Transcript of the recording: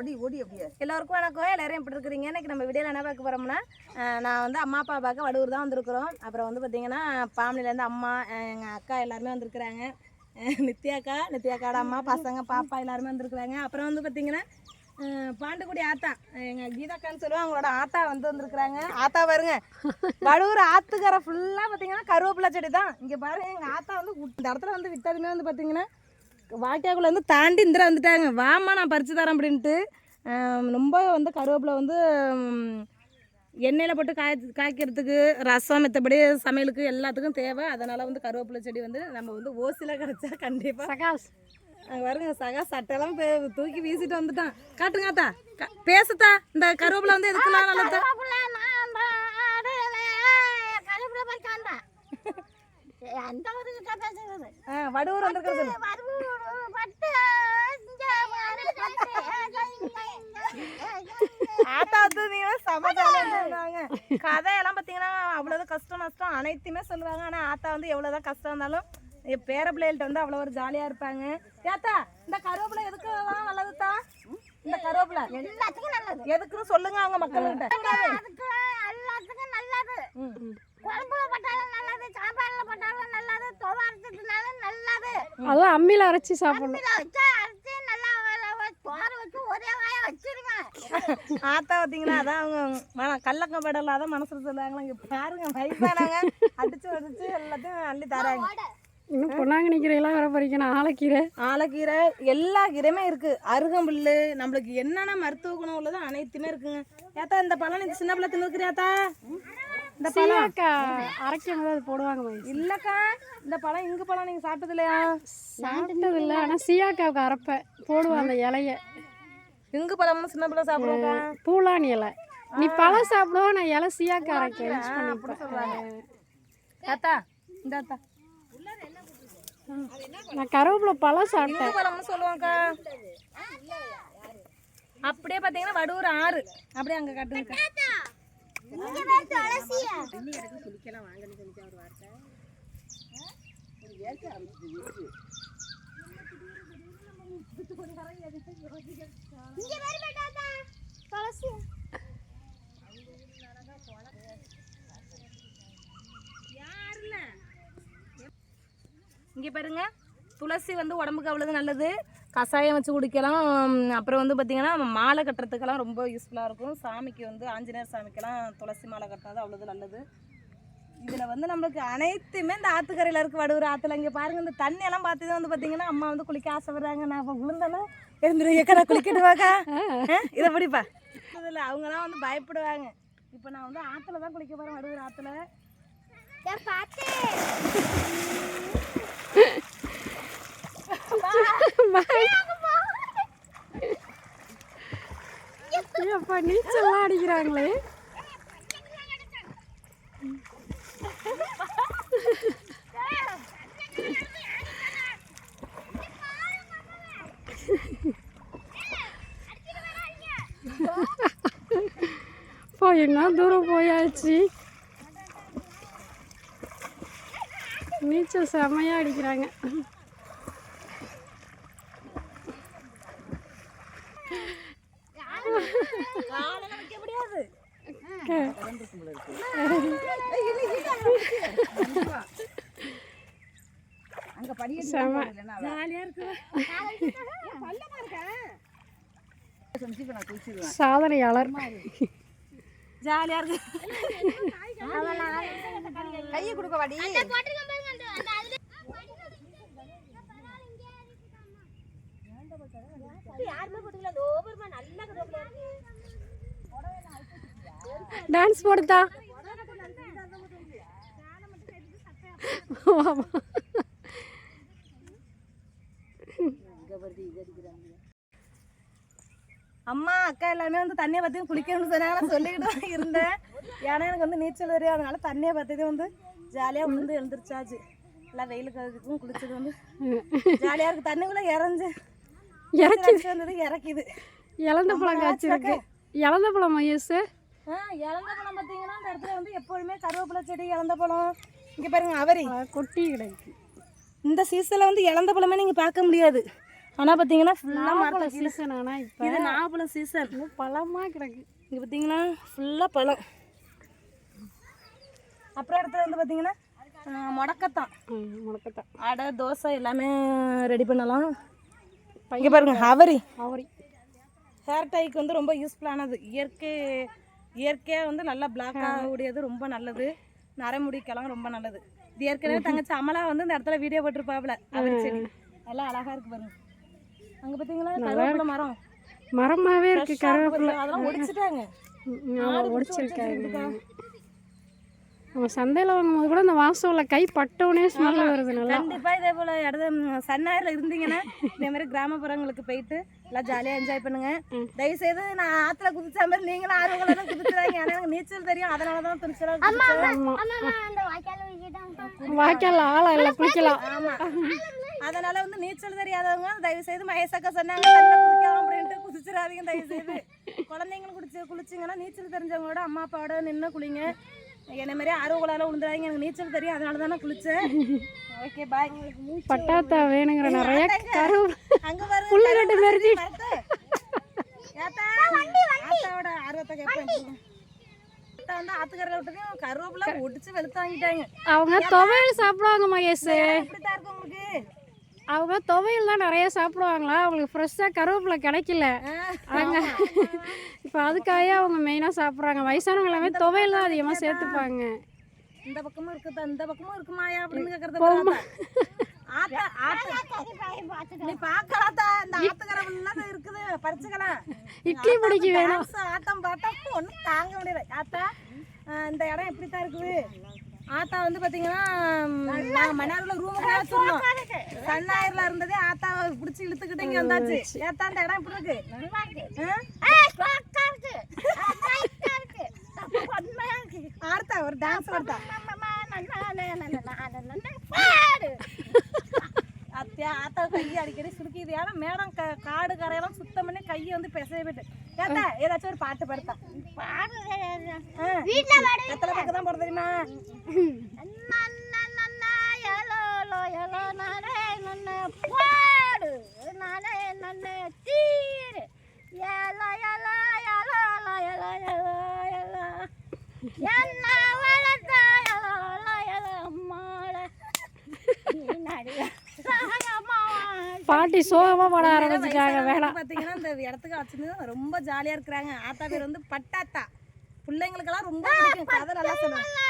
ஓடி ஓடி அப்படியே. எல்லோருக்கும் வணக்கம். எல்லாரும் எப்படி இருக்கிறீங்க? இன்னைக்கு நம்ம வீடியோவில் என்ன பார்க்க போகிறோம்னா நான் வந்து அம்மா அப்பா பார்க்க வடூர் தான் வந்திருக்கிறோம். அப்புறம் வந்து பார்த்தீங்கன்னா ஃபேமிலியிலேருந்து அம்மா எங்கள் அக்கா எல்லாருமே வந்திருக்கிறாங்க. நித்யாக்கா நித்யாக்காட அம்மா பசங்க பாப்பா எல்லாருமே வந்திருக்கிறாங்க. அப்புறம் வந்து பார்த்தீங்கன்னா பாண்டுக்குடி ஆத்தா எங்கள் கீதாக்கான்னு சொல்லுவோம் அவங்களோட ஆத்தா வந்து வந்திருக்கிறாங்க. ஆத்தா பாருங்க. வடூர் ஆத்துக்கரை ஃபுல்லாக பார்த்தீங்கன்னா கருவேப்பிலை செடி தான். இங்கே பாருங்க எங்கள் ஆத்தா வந்து இந்த இடத்துல வந்து விற்றதுமே வந்து பார்த்தீங்கன்னா வாய்க்காக்குள்ள வந்து தாண்டி இந்திரா வந்துட்டாங்க. வாமா நான் பறித்து தரேன் அப்படின்ட்டு. ரொம்ப வந்து கருவேப்பிலை வந்து எண்ணெயில் போட்டு காய காய்க்கிறதுக்கு ரசம் மற்றபடி சமையலுக்கு எல்லாத்துக்கும் தேவை. அதனால் வந்து கருவேப்பிலை செடி வந்து நம்ம வந்து ஓசியில் கிடச்சா கண்டிப்பாக சகாஸ். அங்கே வருங்க சகா சட்டையெல்லாம் பே- தூக்கி வீசிட்டு வந்துட்டான். காட்டுங்க அத்தா க- பேசுத்தா இந்த கருவேப்பிலை வந்து எதுக்குலாம் நல்லதா அந்த ஆ வடுவூர் வந்திருக்கிறது ஆத்தா வந்து நீங்க சமாதானம் கதையெல்லாம் பார்த்தீங்கன்னா அவ்வளோது கஷ்டம் நஷ்டம் அனைத்துமே சொல்லுவாங்க. ஆனால் ஆத்தா வந்து எவ்வளோதான் கஷ்டம் இருந்தாலும் என் பேர பிள்ளைகள்ட்ட வந்து அவ்வளோ ஒரு ஜாலியாக இருப்பாங்க. ஏத்தா இந்த கருவேப்பிலை எதுக்கு நல்லதுதா இந்த கருவேப்பிலை. எல்லாத்துக்கும் நல்லது. எதுக்குன்னு சொல்லுங்க அவங்க மக்கள்கிட்ட அதுக்கு எல்லாத்துக்கும் நல்லது ம். குழம்புல போட்டாலும் நல்லது சாம்பார்ல போட்டாலும் நல்லது துவாரத்துனாலும் நல்லது அதெல்லாம் அம்மியில் அரைச்சி சாப்பிடணும். அம்மில வச்சா அரைச்சி நல்லா வேலை வச்சு சோறு வச்சு ஒரே வாய வச்சிருங்க ஆத்தா பார்த்தீங்கன்னா அதான் அவங்க மன கல்லக்க படலாம் தான் மனசுல சொல்லுவாங்களா இங்கே பாருங்க வயசானாங்க அடிச்சு அடிச்சு எல்லாத்தையும் அள்ளி தராங்க. இன்னும் பொன்னாங்கண்ணி கீரையெல்லாம் வர பறிக்கணும் ஆலக்கீரை. ஆலக்கீரை எல்லா கீரையுமே இருக்கு. அருகம்புல்லு நம்மளுக்கு என்னென்ன மருத்துவ குணம் உள்ளதோ அனைத்துமே இருக்குங்க. ஏத்தா இந்த பழம் நீ சின்ன பிள்ளை தின்னுக்கிறியாத்தா இந்த பழம். அரைக்கும் போது அது போடுவாங்க இல்லக்கா இந்த பழம் இங்கு பழம் நீங்க சாப்பிட்டது இல்லையா சாப்பிட்டது இல்லை ஆனால் சீயாக்காவுக்கு அரைப்பேன். போடுவேன் அந்த இலைய. இங்கு பழம்னு சின்ன பிள்ளை சாப்பிடுவோம்க்கா பூலானி இலை. நீ பழம் சாப்பிடுவோம் நான் இலை சீயாக்கா அரைக்க அப்படி சொல்றாங்க. ஏத்தா இந்த அத்தா நான் கருவேப்பிலை பழம் சாப்பிட்டேன். பழம்னு சொல்லுவாங்கக்கா அப்படியே பார்த்தீங்கன்னா வடூர் ஆறு. அப்படியே அங்கே காட்டுங்கக்கா. இங்க வேற துளசியா இங்க வேற பேட்டாதா துளசியா இங்கே பாருங்க துளசி வந்து உடம்புக்கு அவ்வளவு நல்லது. கஷாயம் வச்சு குடிக்கலாம். அப்புறம் வந்து பார்த்திங்கன்னா மாலை கட்டுறதுக்கெல்லாம் ரொம்ப யூஸ்ஃபுல்லாக இருக்கும். சாமிக்கு வந்து ஆஞ்சநேயர் சாமிக்கெல்லாம் துளசி மாலை கட்டினது அவ்வளோது நல்லது. இதில் வந்து நம்மளுக்கு அனைத்துமே இந்த ஆற்றுக்கரையில் இருக்க வடுவர் ஆற்றுல இங்கே பாருங்கள் இந்த தண்ணியெல்லாம் பார்த்து வந்து பார்த்தீங்கன்னா அம்மா வந்து குளிக்க ஆசைப்படுறாங்க. நான் இப்போ விழுந்தேன்னா எழுந்துரு ஏக்கடா குளிக்கிட்டு வாக்கா? இதை பிடிப்பா. இதில் அவங்கலாம் வந்து பயப்படுவாங்க. இப்போ நான் வந்து ஆற்றுல தான் குளிக்க போகிறேன் வடுவர் ஆற்றுல ஏன் அப்பா நீச்சல்லாம் அடிக்கிறாங்களே. போயின்னா தூரம் போயாச்சு. நீச்சல் செமையா அடிக்கிறாங்க காலெல்லாம் வைக்க முடியாது அங்க படியே செம ஜாலியாக இருக்கு நான் குளிச்சிருவேன் சாதனையாளர். ஜாலியா இருக்கு கையை கொடுக்க வாடி யாருமே போட்டுக்கல. அந்த ஓவர்மா நல்லா கருவேப்பிலை டான்ஸ் போடுதா. அம்மா அக்கா எல்லாருமே வந்து தண்ணியை பற்றி குளிக்கணும்னு சொன்னாங்க. சொல்லிக்கிட்டு தான் இருந்தேன். ஏன்னா எனக்கு வந்து நீச்சல் தெரியும் அதனால தண்ணியை பற்றி வந்து ஜாலியாக வந்து எழுந்திரிச்சாச்சு. எல்லாம் வெயிலுக்கு அதுக்கும் குளிச்சது வந்து ஜாலியாக இருக்குது தண்ணிக்குள்ளே இறஞ்சு இறக்கி வந்தது இறக்கிது. இழந்த பழம் காய்ச்சிருக்கு. இழந்த பழம் மையஸ் இழந்த பழம் பார்த்தீங்கன்னா இந்த இடத்துல வந்து எப்பொழுதுமே கருவேப்பிலை செடி இழந்த பழம். இங்கே பாருங்க அவரி. கொட்டி கிடக்கு. இந்த சீசனில் வந்து இழந்த பழமே நீங்கள் பார்க்க முடியாது. ஆனால் பார்த்தீங்கன்னா ஃபுல்லாக மரத்தில் சீசன் ஆனா இப்போ இது நாகப்பழம் சீசன் இன்னும் பழமா கிடக்கு. இங்கே பார்த்தீங்கன்னா ஃபுல்லாக பழம். அப்புறம் இடத்துல வந்து பார்த்தீங்கன்னா முடக்கத்தான். முடக்கத்தான். அடை தோசை எல்லாமே ரெடி பண்ணலாம். இங்கே பாருங்க அவரி. அவரி. ஹேர் டைக்கு வந்து ரொம்ப யூஸ்ஃபுல்லானது இயற்கை இயற்கையாக வந்து நல்லா பிளாக்காக உடையது ரொம்ப நல்லது. நரைமுடிக்கெல்லாம் ரொம்ப நல்லது. இது ஏற்கனவே தங்கச்சி அமலா வந்து இந்த இடத்துல வீடியோ போட்டிருப்பாப்புல அவரி செடி. நல்லா அழகா இருக்கு பாருங்க. அங்கே பார்த்தீங்களா கருவேப்பிலை மரம். மரமாவே இருக்கு கருவேப்பிலை. அதெல்லாம் ஒடிச்சிட்டாங்க. ஒடிச்சிருக்காங்க. நம்ம சந்தையில் வாங்கும்போது கூட இந்த வாசம் உள்ள கை பட்டவுனே ஸ்மெல் வருது நல்லா. கண்டிப்பா இதே போல இடத்த சன்னாயிரில் இருந்தீங்கன்னா இதே மாதிரி கிராமப்புறங்களுக்கு போயிட்டு எல்லாம் ஜாலியா என்ஜாய் பண்ணுங்க. தயவு செய்து நான் ஆத்துல குதிச்ச மாதிரி நீங்களும் ஆர்வங்கள தான் குதிச்சுறாங்க ஏன்னா எனக்கு நீச்சல் தெரியும். அதனால தான் துணிச்சலா குதிச்சேன். ஆமா. அம்மா அந்த வாய்க்கால ஆழம் இல்லை குளிக்கலாம் ஆமா. அதனால வந்து நீச்சல் தெரியாதவங்க தயவு செய்து மகேசக்கா சொன்னாங்க குதிக்கலாம் அப்படின்ட்டு குதிச்சிடாதீங்க தயவு செய்து குழந்தைங்களும் குடிச்சு குளிச்சிங்கன்னா நீச்சல் தெரிஞ்சவங்களோட அம்மா அப்பாவோட நின்று குளிங்க. என்ன மாதிரி ஆர்வங்களால விழுந்துடாதீங்க எனக்கு நீச்சல் தெரியும். அதனால தான் நான் குளிச்சேன். ஓகே பாய் பட்டாத்தா வேணுங்கிற நிறைய கருவேப்பிலை அங்க பாருங்க மெரிஞ்சி மரத்து. ஏத்தா, ஆத்தாவோட ஆர்வத்தை ஆத்தா வந்து ஆத்துக்கரையில விட்டதையும் கருவேப்பிலை ஒடிச்சு வெளுத்து வாங்கிட்டாங்க. அவங்க துவையல் சாப்பிடுவாங்க மகேஷ். இப்படித்தான் இருக்கு உங்களுக்கு? அவங்க துவையல் தான் நிறைய சாப்பிடுவாங்களா? அவங்களுக்கு ஃப்ரெஷ்ஷாக கருவேப்பிலை கிடைக்கல. அங்க இப்போ அதுக்காக அவங்க மெயினாக சாப்பிட்றாங்க. வயசானவங்க எல்லாமே துவையல் தான் அதிகமாக சேர்த்துப்பாங்க. இந்த பக்கமும் இருக்குதா இந்த பக்கமும் இருக்குமாயா அப்படின்னு கேக்குறது பாரு ஆத்தா. ஆத்தா. நீ பாக்கலாத்தா இந்த ஆத்துக்கரை ஃபுல்லாக இருக்குது பறிச்சுக்கலாம் இட்லி பிடிக்க வேணும். ஆட்டம் பாட்டம் ஒன்றும் தாங்க முடியல. ஆத்தா இந்த இடம் எப்படி தான் இருக்குது. ஆத்தா வந்து பார்த்தீங்கன்னா நாங்கள் மன்னாரில் ரூமுக்கு வச்சிருந்தோம். சன்னாயிரில் இருந்ததே. ஆத்தாவை பிடிச்சி இழுத்துக்கிட்டு இங்கே வந்தாச்சு. ஏத்தா இந்த இடம் எப்படி இருக்கு. ஆர்த்தா ஒரு டான்ஸ் ஆடுத்தா அத்தியா ஆத்தா கையை அடிக்கடி சுருக்கிது ஏன்னா மேடம் க காடு கரையெல்லாம் சுத்தம் பண்ணி கையை வந்து பிசைய போயிட்டு ஏத்தா ஏதாச்சும் ஒரு பாட்டு பாடுத்தா. எத்தனை பக்கம் தான் போட தெரியுமா பாடு நானே நன்ன தீரு எலோ எலோ எலோ லோ எலோ எலோ எலோ பாட்டி சோகமாக பாட ஆரம்பிச்சிட்டாங்க வேணாம் பார்த்தீங்கன்னா இந்த இடத்துக்கு வச்சிருந்து ரொம்ப ஜாலியாக இருக்கிறாங்க. ஆத்தா பேர் வந்து பட்டாத்தா. பிள்ளைங்களுக்கெல்லாம் ரொம்ப பிடிக்கும். கதை நல்லா சொல்லுவாங்க